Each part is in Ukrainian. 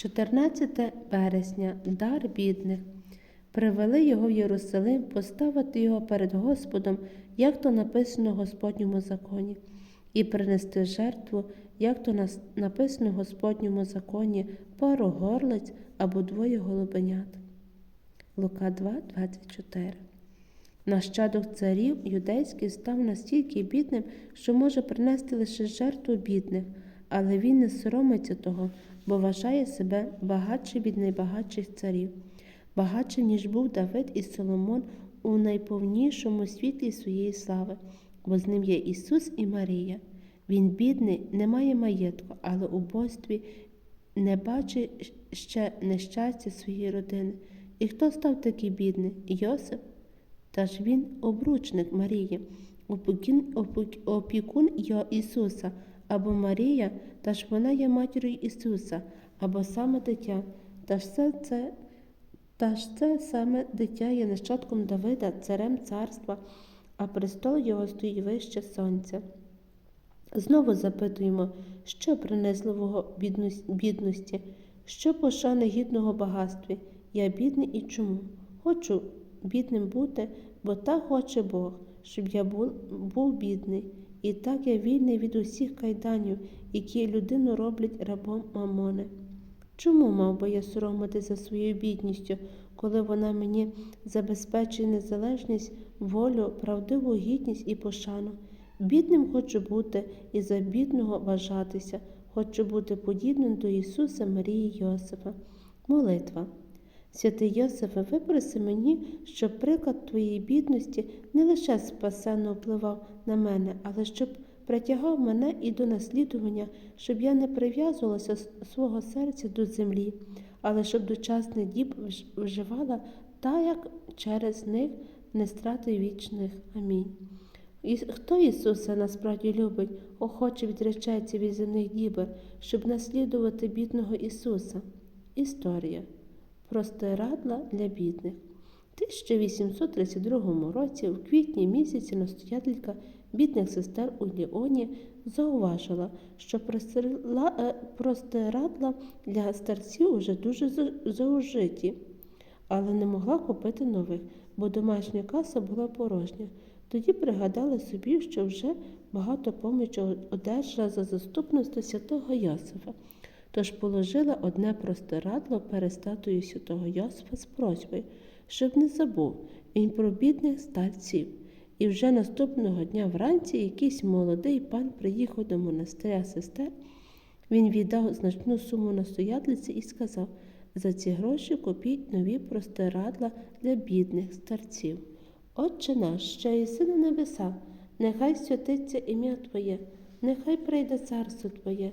14 березня дар бідних. Привели його в Єрусалим поставити його перед Господом, як то написано в Господньому законі, і принести жертву, як то написано в Господньому законі, пару горлиць або двоє голубенят. Лука 2, 24. Нащадок царів юдейський став настільки бідним, що може принести лише жертву бідних, але він не соромиться того, бо вважає себе багатший від найбагатших царів, багатшим, ніж був Давид і Соломон у найповнішому світлі своєї слави, бо з ним є Ісус і Марія. Він бідний, не має маєтку, але у богстві не бачить ще нещастя своєї родини. І хто став такий бідний? Йосип? Та ж він обручник Марії, опікун, опік- опікун Йо Ісуса, або Марія, та ж вона є матір'ю Ісуса, або саме дитя, та ж це, це, та ж це саме дитя є нащадком Давида, царем царства, а престол його стоїть вище сонця. Знову запитуємо, що принесливого біднос- бідності, що пошани гідного багатстві. Я бідний і чому? Хочу бідним бути, бо так хоче Бог, щоб я був, був бідний. І так я вільний від усіх кайданів, які людину роблять рабом мамони. Чому мав би я соромити за своєю бідністю, коли вона мені забезпечує незалежність, волю, правдиву гідність і пошану? Бідним хочу бути і за бідного вважатися, хочу бути подібним до Ісуса Марії Йосифа. Молитва. Святий Йосифе, випроси мені, щоб приклад твоєї бідності не лише спасенно впливав на мене, але щоб притягав мене і до наслідування, щоб я не прив'язувалася свого серця до землі, але щоб дочасний діб вж- вживала та, як через них не страти вічних. Амінь. І хто Ісуса насправді любить, охоче відречеться від земних дібер, щоб наслідувати бідного Ісуса? Історія. Простирадла для бідних. У 1832 році, в квітні місяці, настоятелька бідних сестер у Ліоні зауважила, що е, простирадла для старців уже дуже заужиті, але не могла купити нових, бо домашня каса була порожня. Тоді пригадали собі, що вже багато помічі одержала за заступництво святого Йосифа. Тож положила одне простирадло перед статуєю святого Йосифа з просьбою, щоб не забув він про бідних старців. І вже наступного дня вранці якийсь молодий пан приїхав до монастиря сестер. Він віддав значну суму настоятельці і сказав: за ці гроші купіть нові простирадла для бідних старців. Отче наш, що єси на небесах, нехай святиться ім'я Твоє, нехай прийде царство Твоє,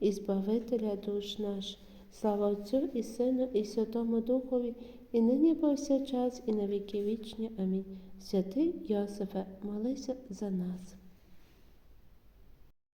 і Збавителя душ наш. Слава Отцю і Сину, і Святому Духові, і нині повсякчас, і на віки вічні. Амінь. Святий Йосифе, молися за нас.